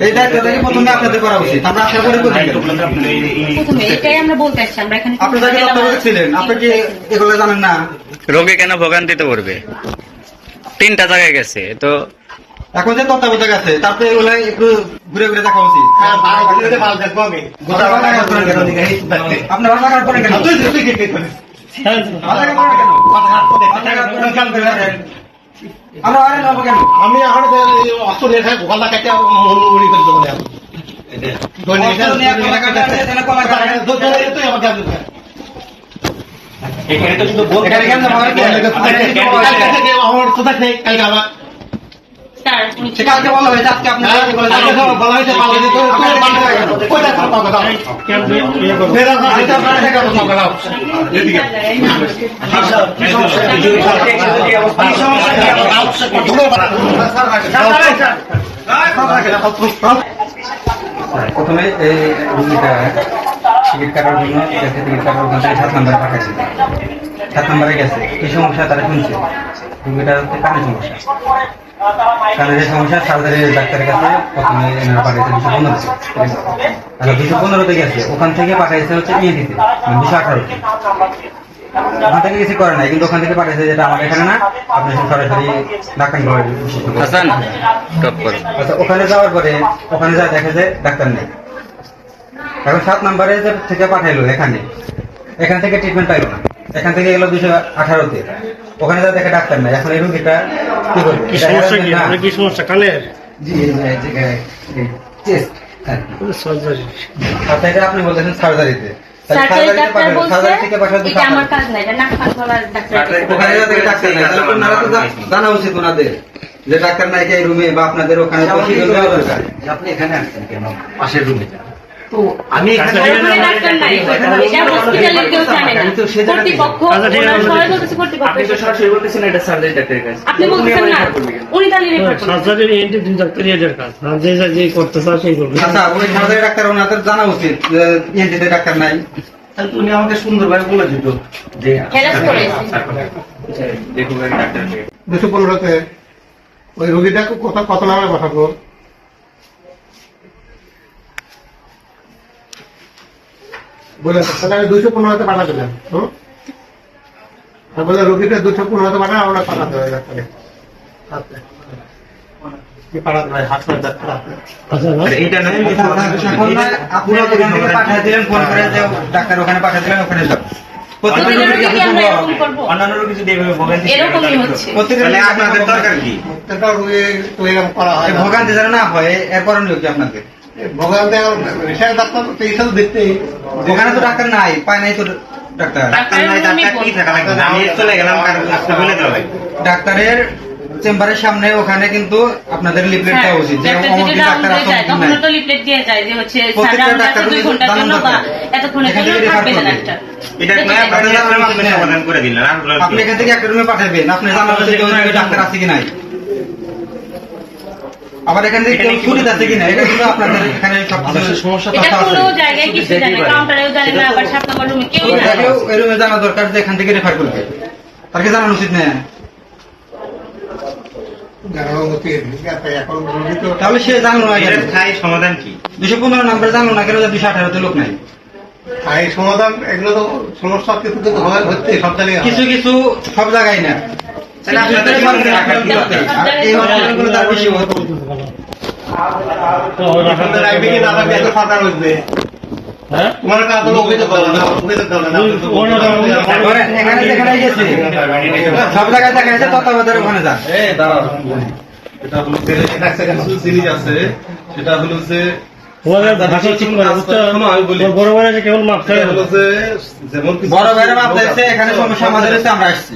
এই দায়িত্বটা কি প্রথমে আপনাদের করা উচিত। আমরা আশা করি প্রথমে এটাই আমরা বলতে আসছি আমরা এখানে আপনি যাকে তত্ত্বাবধায়ক ছিলেন আপনি কি এগুলো জানেন না? রোগী কেন ভোগান্তিতে পড়বে? তিনটা জায়গায় গেছে তো এখন যে তত্ত্বাবধায়ক আছে তারপরে এগুলো একটু ঘুরে ঘুরে দেখা উচিত। লাগার পরে কেন? আমরা আরে নেব কেন? আমি এখন অস্ত্র লেখায় গলা কাটে উড়ি করে দেবো। এখানে তো শুধু এখানে কেন? আর? আমার কোথায় নেই কালকে আমার বলা প্রথমে টিকিট কাটার জন্য টিকিট কাটার ওখান থেকে সাত নম্বরে পাঠাইছে। সাত নম্বরে গেছে। কি সমস্যা তারা শুনছে? রুগীটা হচ্ছে কানের সমস্যা। কানের যে সমস্যা সার্জারি ডাক্তারের কাছে প্রথমে পাঠাইছে দুশো পনেরোতে আচ্ছা দুশো পনেরোতে গেছে। ওখান থেকে পাঠাইছে হচ্ছে ইএনটিতে দুশো আঠারোতে ওখান থেকে কিছু করে নাই কিন্তু ওখান থেকে পাঠাইছে যেটা আমার এখানে না আপনি সরাসরি ডাক্তার হাসান আচ্ছা ওখানে যাওয়ার পরে ওখানে যা দেখে যে ডাক্তার নেই। এখন সাত নম্বরে যে থেকে পাঠাইলো এখানে এখান থেকে ট্রিটমেন্ট পাইলো না। এখান থেকে গেলো দুশো আঠারোতে। ওখানে যা দেখে ডাক্তার নাই। এখন এই রুগীটা কি করবে সমস্যা কি? না। আপনার কি সমস্যা? কানের? জি আচ্ছা এটা আপনি বলতেছেন সার্জারিতে জানা উচিত ওনাদের যে ডাক্তার নাই রুমে বা আপনাদের ওখানে আপনি এখানে আসছেন কেন? পাশের রুমে তো আমি আচ্ছা, ঠিক আছে, ওনার আমরা সবাই দেখছি। বলতেছে কর্তৃপক্ষ। আপনি তো সরাসরি বলতেছেন এটা সার্জারি ডাক্তারের কাছে আপনি বলতেছেন না উনি তাহলে রেফার সার্জারি এন্টি দুই ডাক্তার কাজ। যে যে করতে চায় সেই করবে। আচ্ছা ওই সার্জারি ডাক্তার ওনাদের জানা উচিত ডাক্তার নাই। তাহলে তুমি আমাকে সুন্দরভাবে বলে দিত যে দেখুন ডাক্তার দুশো পনেরোতে ওই রোগীটাকে কত কত নামে পাঠাবো বলে তাহলে আমি দুশো পনেরোতে পাঠা দিলাম হুম? বলে রোগীটা দুশো পনেরোতে পাঠা আমরা পাঠাতে হবে ডাক্তারে হাতে। কি পাঠাতে হয় ডাক্তার না? না ওখান পাঠিয়ে দিলেন ফোন করে যে ওখানে ভোগান্তি হয় না। যেন না হয় এর করণীয় কি আপনাদের? ওখানে তো ডাক্তার নাই পায় নাই তো ডাক্তার। ডাক্তার নাই তার চাকরি থাকা লাগবে? আমি চলে গেলাম কারণ আপনি বলে দেওয়া ডাক্তারের চেম্বারের সামনে ওখানে কিন্তু আপনাদের লিফলেট হ্যাঁ, দেওয়া উচিত যে অমুক ডাক্তার আছে যায় অমুক তখন তো লিফলেট দিয়ে যায় যে হচ্ছে প্রত্যেকটা ডাক্তার দুই ঘণ্টার জন্য বা এতক্ষণের জন্য থাকবে না ডাক্তার। এটা নয় আপনাদের সমাধান করে দিলেন আপনি এখান থেকে একটা রুমে পাঠাবেন আপনি যে ডাক্তার আছে কি নাই। আবার এখান থেকে কেউ ছুটি আছে কি এটা কিন্তু আপনাদের এখানে সব সমস্যা তথ্য আছে কোনো জায়গায় কিছু জানে কাউন্টারেও জানে না আবার সাত নম্বর রুমে কেউ জানে না। এই রুমে জানা দরকার যে এখান থেকে রেফার করবে। তাকে জানানো উচিত না তাহলে সে জানলো সমাধান কি? দুশো পনেরো নাম্বার জানলো না কেন দুশো আঠারোতে লোক নাই? এই সমাধান এগুলো তো সমস্যা কিছু কিন্তু হয় হচ্ছে সব জায়গায় কিছু কিছু সব জায়গায় না। কি? এই হসপিটালগুলো তার বেশি সব জায়গায় দেখা যাচ্ছে তত্ত্বাবধানের ওখানে যান। এটা হলো আছে। সেটা যে। বড় ভাইরা কেবল মাপ বড় ভাইয়ের মাপ এখানে সমস্যা আমাদের হচ্ছে আমরা আসছি।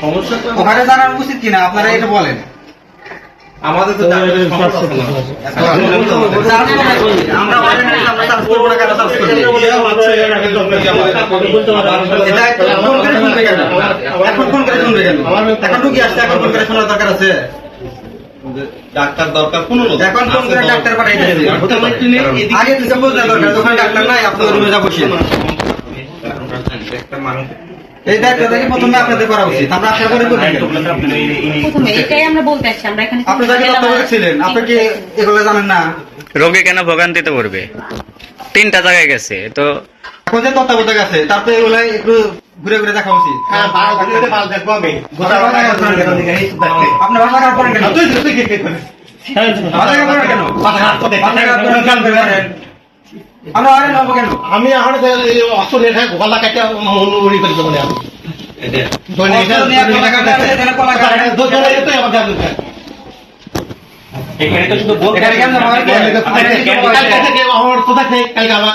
সমস্যা তো ওখানে জানার উচিত কিনা? আপনারা এটা বলেন। আমাদের তো কেন? কেন? কেন? ডাক্তার দরকার কোন লোক এখন ফোন করে ডাক্তার পাঠাই। আগে থেকে বলতে দরকার, যখন ডাক্তার নাই, আপনি রুমে যা বসেন। একটা মানুষ এই দায়িত্বটা কি প্রথমে আপনাদের করা উচিত। আমরা আশা করি কেন? প্রথমে এটাই আমরা বলতে আসছি আমরা এখানে আপনি যাকে তত্ত্বাবধায়ক ছিলেন আপনি কি এগুলো জানেন না? রোগী কেন ভোগান্তিতে পড়বে? তিনটা জায়গায় গেছে তো এখন যে তত্ত্বাবধায়ক আছে তারপরে এগুলো একটু ঘুরে ঘুরে দেখা উচিত। হ্যাঁ কেন? আপনি ভাষা খারাপ করেন? কেন? কেন? আমরা আরে নেব কেন আমি এখন অস্ত্র নিয়ে থাকি গলা কাটে করে দেবো কাটে, এখানে তো শুধু বলতে হয় আমার থেকে কালকে আমার